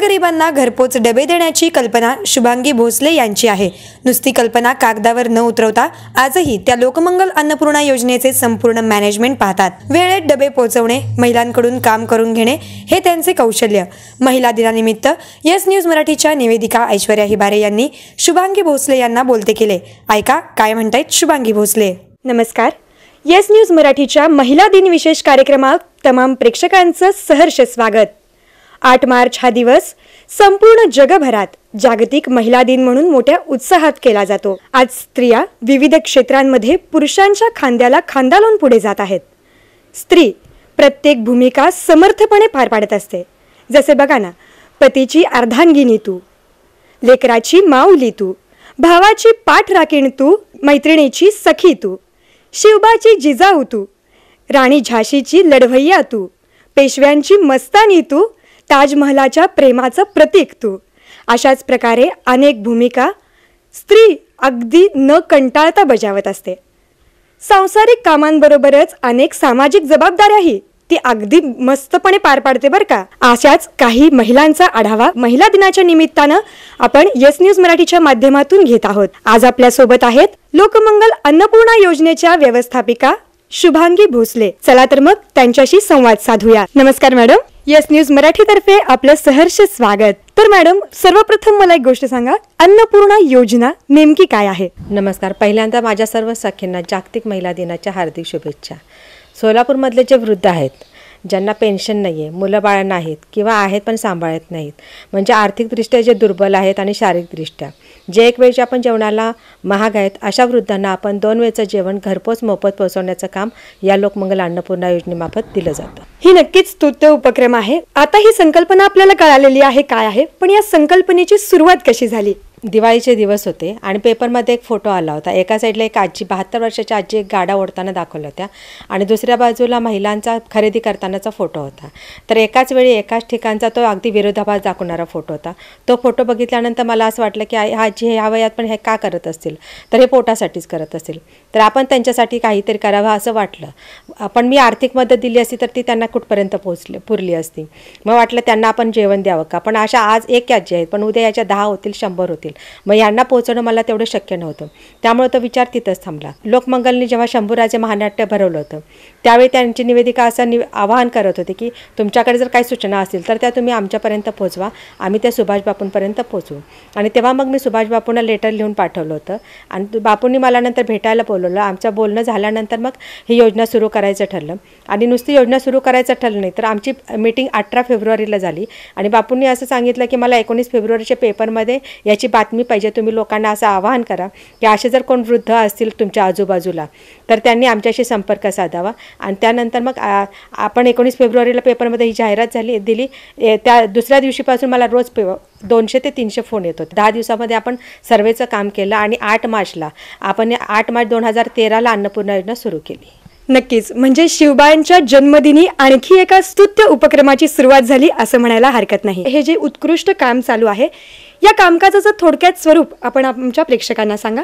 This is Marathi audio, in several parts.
गोरगरिबांना घरपोच डबे देण्याची कल्पना शुभांगी भोसले यांची आहे. नुसती कल्पना कागदावर न उतरवता आजही त्या लोकमंगल अन्नपूर्णा योजनेचे संपूर्ण मॅनेजमेंट पाहतात. वेळेत डबे पोहोचवणे महिलांकडून काम करून घेणे हे त्यांचे कौशल्य. महिला दिनानिमित्त येस न्यूज मराठीच्या निवेदिका ऐश्वर्या हिबारे यांनी शुभांगी भोसले यांना बोलते केले. ऐका काय म्हणतायत शुभांगी भोसले? नमस्कार. येस न्यूज मराठीच्या महिला दिन विशेष कार्यक्रमात तमाम प्रेक्षकांचं सहर्ष स्वागत. आठ मार्च हा दिवस संपूर्ण जगभरात जागतिक महिला दिन म्हणून मोठ्या उत्साहात केला जातो. आज स्त्रिया विविध क्षेत्रांमध्ये पुरुषांच्या खांद्याला खांदा लावून पुढे जात आहेत. स्त्री प्रत्येक भूमिका समर्थपणे पार पाडत असते. जसे बघा ना पतीची अर्धांगिनी तू लेकराची माऊली तू भावाची पाठ राखीण तू मैत्रिणीची सखी तू शिवबाची जिजाऊ तू राणी झाशीची लढवय्या तू पेशव्यांची मस्तानी तू ताजमहलाच्या प्रेमाचं प्रतीक तू. अशाच प्रकारे अनेक भूमिका स्त्री अगदी न कंटाळता बजावत असते. सांसारिक कामांबरोबरच अनेक सामाजिक जबाबदाऱ्याही ती अगदी मस्तपणे पार पाडते बरं का. अशाच काही महिलांचा आढावा महिला दिनाच्या निमित्तानं आपण येस न्यूज मराठीच्या माध्यमातून घेत आहोत. आज आपल्यासोबत आहेत लोकमंगल अन्नपूर्णा योजनेच्या व्यवस्थापिका शुभांगी भोसले. चला तर मग त्यांच्याशी संवाद साधूया. नमस्कार मॅडम. येस न्यूज मराठीतर्फे आपलं सहर्ष स्वागत. तर मॅडम सर्वप्रथम मला एक गोष्ट सांगा. अन्नपूर्णा योजना नेमकी काय आहे? नमस्कार. पहिल्यांदा माझ्या सर्व सखींना जागतिक महिला दिनाच्या हार्दिक शुभेच्छा. सोलापूरमधले जे वृद्ध आहेत ज्यांना पेन्शन नाही आहे मुलं बाळं नाहीत किंवा आहेत पण सांभाळत नाहीत म्हणजे आर्थिकदृष्ट्या जे दुर्बल आहेत आणि शारीरिकदृष्ट्या जे एक वेळच्या आपण जेवणाला महाग आहेत अशा वृद्धांना आपण दोन वेळचं जेवण घरपोच मोफत पोहोचवण्याचं काम या लोकमंगल अन्नपूर्णा योजनेमार्फत दिलं जातं. ही नक्कीच स्तुत्य उपक्रम आहे. आता ही संकल्पना आपल्याला कळालेली आहे काय आहे? पण या संकल्पनेची सुरुवात कशी झाली? दिवाळीचे दिवस होते आणि पेपरमध्ये एक फोटो आला होता. एका साईडला एक आजी बहात्तर वर्षाची आजी एक गाडा ओढताना दाखवल्या होत्या आणि दुसऱ्या बाजूला महिलांचा खरेदी करतानाचा फोटो होता. तर एकाच वेळी एकाच ठिकाणचा तो अगदी विरोधाभास दाखवणारा फोटो होता. तो फोटो बघितल्यानंतर मला असं वाटलं की आई आजी हे ह्या वयात पण हे का करत असतील? तर हे पोटासाठीच करत असतील. तर आपण त्यांच्यासाठी काहीतरी करावं असं वाटलं. पण मी आर्थिक मदत दिली असती तर ती त्यांना कुठपर्यंत पोचली पुरली असती. मग वाटलं त्यांना आपण जेवण द्यावं का? पण अशा आज एक आजी आहेत. पण उद्या याच्या दहा होतील शंभर होतील. मग यांना पोहोचणं मला तेवढं शक्य नव्हतं. त्यामुळे तो विचार तिथंच थांबला. लोकमंगलने जेव्हा शंभूराजे महानाट्य भरवलं होतं त्यावेळी त्यांची निवेदिका असं नि आवाहन करत होते की तुमच्याकडे जर काही सूचना असतील तर त्या तुम्ही आमच्यापर्यंत पोचवा आम्ही त्या सुभाषबापूंपर्यंत पोहोचू. पोचवू आणि तेव्हा मग मी सुभाषबापूंना लेटर लिहून पाठवलं होतं. आणि बापूंनी मला नंतर भेटायला बोलवलं. आमचं बोलणं झाल्यानंतर मग ही योजना सुरू करायचं ठरलं. आणि नुसती योजना सुरू करायचं ठरलं नाही तर आमची मीटिंग अठरा फेब्रुवारीला झाली. आणि बापूंनी असं सांगितलं की मला एकोणीस फेब्रुवारीच्या पेपरमध्ये याची बातमी पाहिजे तुम्ही लोकांना असं आवाहन करा की असे जर कोण वृद्ध असतील तुमच्या आजूबाजूला तर त्यांनी आमच्याशी संपर्क साधावा. आणि त्यानंतर मग आपण एकोणीस फेब्रुवारीला पेपरमध्ये ही जाहिरात झाली दिली. त्या दुसऱ्या दिवशीपासून मला रोज पे दोनशे ते तीनशे फोन येत होते. दहा दिवसामध्ये आपण सर्वेचं काम केलं आणि आठ मार्चला आपण आठ मार्च दोन हजार तेराला अन्नपूर्णा योजना सुरू केली. नक्कीच. म्हणजे शिवबायांच्या जन्मदिनी आणखी एका स्तुत्य उपक्रमाची सुरुवात झाली असं म्हणायला हरकत नाही. हे जे उत्कृष्ट काम चालू आहे या कामकाजाचं थोडक्यात स्वरूप आपण आमच्या प्रेक्षकांना सांगा.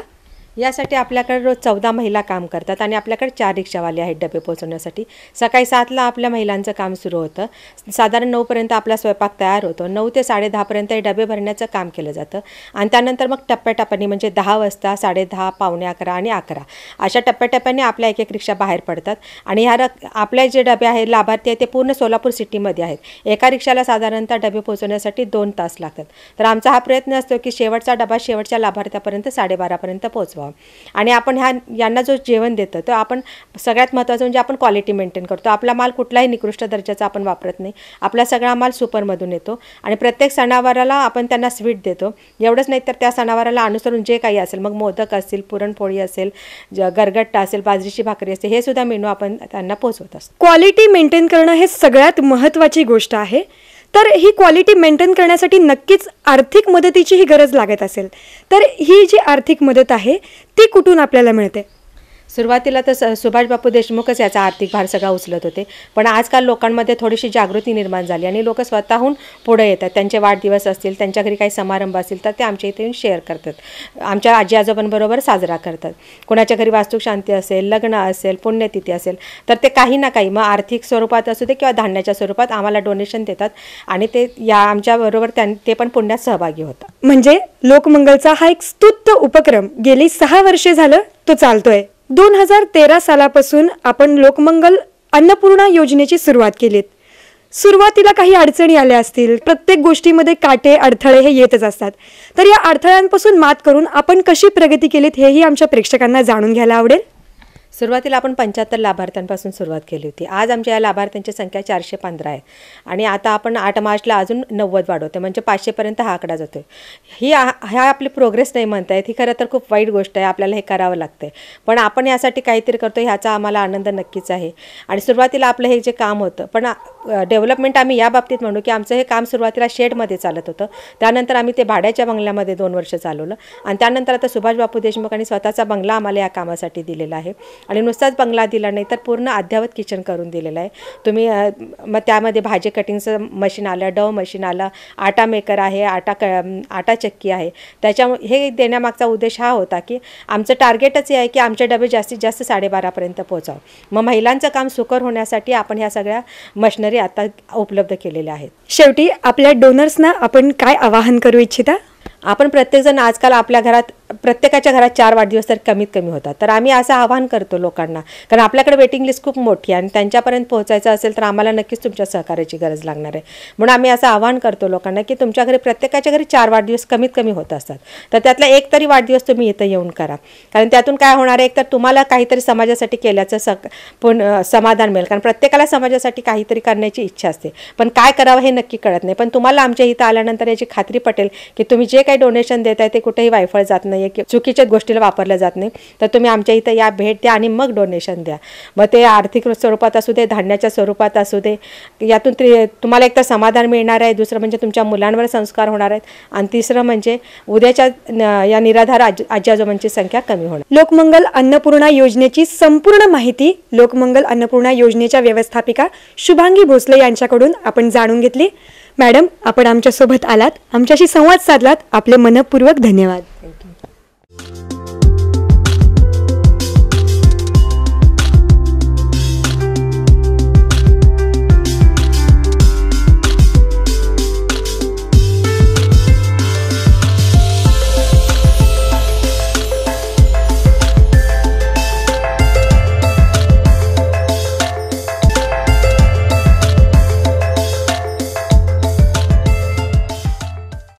यासाठी आपल्याकडे रोज चौदा महिला काम करतात आणि आपल्याकडे चार रिक्षावाले आहेत डबे पोचवण्यासाठी सकाळी सातला आपल्या महिलांचं काम सुरू होतं. साधारण नऊपर्यंत आपला स्वयंपाक तयार होतो. नऊ ते साडेदहापर्यंत हे डबे भरण्याचं काम केलं जातं. आणि त्यानंतर मग टप्प्याटप्प्याने म्हणजे दहा वाजता साडेदहा पावणे अकरा आणि अकरा अशा टप्प्याटप्प्याने आपल्या एक एक रिक्षा बाहेर पडतात. आणि ह्या र आपल्या जे डबे आहेत लाभार्थी आहेत ते पूर्ण सोलापूर सिटीमध्ये आहेत. एका रिक्षाला साधारणतः डबे पोचवण्यासाठी दोन तास लागतात. तर आमचा हा प्रयत्न असतो की शेवटचा डबा शेवटच्या लाभार्थ्यापर्यंत साडेबारापर्यंत पोचवा आणि आपण ह्या यांना जो जेवण देतो तो आपण सगळ्यात महत्त्वाचं म्हणजे आपण क्वालिटी मेंटेन करतो. आपला माल कुठलाही निकृष्ट दर्जाचा आपण वापरत नाही. आपला सगळा माल सुपरमधून येतो आणि प्रत्येक सणावाराला आपण त्यांना स्वीट देतो. एवढंच नाही तर त्या सणावाराला अनुसरून जे काही असेल मग मोदक असतील पुरणपोळी असेल ज गरगट्टा असेल बाजरीची भाकरी असेल हे सुद्धा मेनू आपण त्यांना पोहोचवत असतो. क्वालिटी मेंटेन करणं हे सगळ्यात महत्त्वाची गोष्ट आहे. तर ही क्वालिटी मेंटेन करण्यासाठी नक्कीच आर्थिक मदतीची ही गरज लागत असेल. तर ही जी आर्थिक मदत आहे ती कुठून आपल्याला मिळते? सुरुवातीला तर सुभाषबापू सुभाष बापू देशमुखच याचा आर्थिक भार सगळा उचलत होते. पण आजकाल लोकांमध्ये थोडीशी जागृती निर्माण झाली आणि लोक स्वतःहून पुढे येतात. त्यांचे वाढदिवस असतील त्यांच्या घरी काही समारंभ असतील तर ते आमच्या इथे येऊन शेअर करतात. आमच्या आजी आजोबांबरोबर साजरा करतात. कोणाच्या घरी वास्तुशांती असेल लग्न असेल पुण्यतिथी असेल तर ते काही ना काही मग आर्थिक स्वरूपात असू दे किंवा धान्याच्या स्वरूपात आम्हाला डोनेशन देतात आणि ते या आमच्याबरोबर त्यां ते पण पुण्यात सहभागी होतात. म्हणजे लोकमंगलचा हा एक स्तुत्य उपक्रम गेली सहा वर्षे झालं तो चालतोय. दोन हजार तेरा सालापासून आपण लोकमंगल अन्नपूर्णा योजनेची सुरुवात केलीत. सुरुवातीला काही अडचणी आल्या असतील प्रत्येक गोष्टीमध्ये काटे अडथळे हे येतच असतात. तर या अडथळ्यांपासून मात करून आपण कशी प्रगती केलीत हेही आमच्या प्रेक्षकांना जाणून घ्यायला आवडेल. सुरुवातीला आपण पंच्याहत्तर लाभार्थ्यांपासून सुरुवात केली होती. आज आमच्या या लाभार्थ्यांची संख्या चारशे पंधरा आहे. आणि आता आपण आठ मार्चला अजून नव्वद वाढवतो म्हणजे पाचशेपर्यंत हा आकडा जातो ही ह्या आपली प्रोग्रेस नाही म्हणता येत. ही खरं तर खूप वाईट गोष्ट आहे. आपल्याला हे करावं लागतं आहे पण आपण यासाठी काहीतरी करतो ह्याचा आम्हाला आनंद नक्कीच आहे. आणि सुरुवातीला आपलं हे जे काम होतं पण डेव्हलपमेंट आम्ही या बाबतीत म्हणू की आमचं हे काम सुरुवातीला शेडमध्ये चालत होतं. त्यानंतर आम्ही ते भाड्याच्या बंगल्यामध्ये दोन वर्ष चालवलं. आणि त्यानंतर आता सुभाष बापू देशमुखांनी स्वतःचा बंगला आम्हाला या कामासाठी दिलेला आहे. आणि नुसताच बंगला दिला नाही तर पूर्ण अद्ययावत किचन करून दिलेलं आहे. तुम्ही मग त्यामध्ये भाजी कटिंगचं मशीन आलं डव मशीन आलं आटा मेकर आहे आटा क आटा चक्की आहे. त्याच्यामुळे हे देण्यामागचा उद्देश हा होता की आमचं टार्गेटच हे आहे की आमचे डबे जास्तीत जास्त साडेबारापर्यंत पोचावं मग महिलांचं काम सुकर होण्यासाठी आपण ह्या सगळ्या मशिनरी आता उपलब्ध केलेल्या आहेत. शेवटी आपल्या डोनर्सना आपण काय आवाहन करू इच्छिता? आपण प्रत्येकजण आजकाल आपल्या घरात प्रत्येकाच्या घरात चार वाढदिवस तर कमीत कमी होतात. तर आम्ही असं आवाहन करतो लोकांना. कारण आपल्याकडे वेटिंग लिस्ट खूप मोठी आहे आणि त्यांच्यापर्यंत पोहोचायचं असेल तर आम्हाला नक्कीच तुमच्या सहकार्याची गरज लागणार आहे. म्हणून आम्ही असं आवाहन करतो लोकांना की तुमच्या घरी प्रत्येकाच्या घरी चार वाढदिवस कमीत कमी होत असतात. तर त्यातला एक तरी वाढदिवस तुम्ही इथं येऊन करा. कारण त्यातून काय होणार आहे एक तर तुम्हाला काहीतरी समाजासाठी केल्याचं स पण समाधान मिळेल. कारण प्रत्येकाला समाजासाठी काहीतरी करण्याची इच्छा असते. पण काय करावं हे नक्की कळत नाही. पण तुम्हाला आमच्या इथं आल्यानंतर याची खात्री पटेल की तुम्ही जे काही डोनेशन देत आहे ते कुठेही वायफळ जात नाही. आहे चुकीच्या गोष्टीला वापरलं जात नाही तर तुम्ही आमच्या इथं या भेट द्या आणि मग डोनेशन द्या. मग ते आर्थिक स्वरूपात असू दे धान्याच्या स्वरूपात असू दे यातून त्रि तुम्हाला एक तर समाधान मिळणार आहे दुसरं म्हणजे तुमच्या मुलांवर संस्कार होणार आहेत आणि तिसरं म्हणजे उद्याच्या या निराधार आजी आजी आजोबांची संख्या कमी होणार. लोकमंगल अन्नपूर्णा योजनेची संपूर्ण माहिती लोकमंगल अन्नपूर्णा योजनेच्या व्यवस्थापिका शुभांगी भोसले यांच्याकडून आपण जाणून घेतली. मॅडम आपण आमच्यासोबत आलात. आमच्याशी संवाद साधलात. आपले मनपूर्वक धन्यवाद. थँक्यू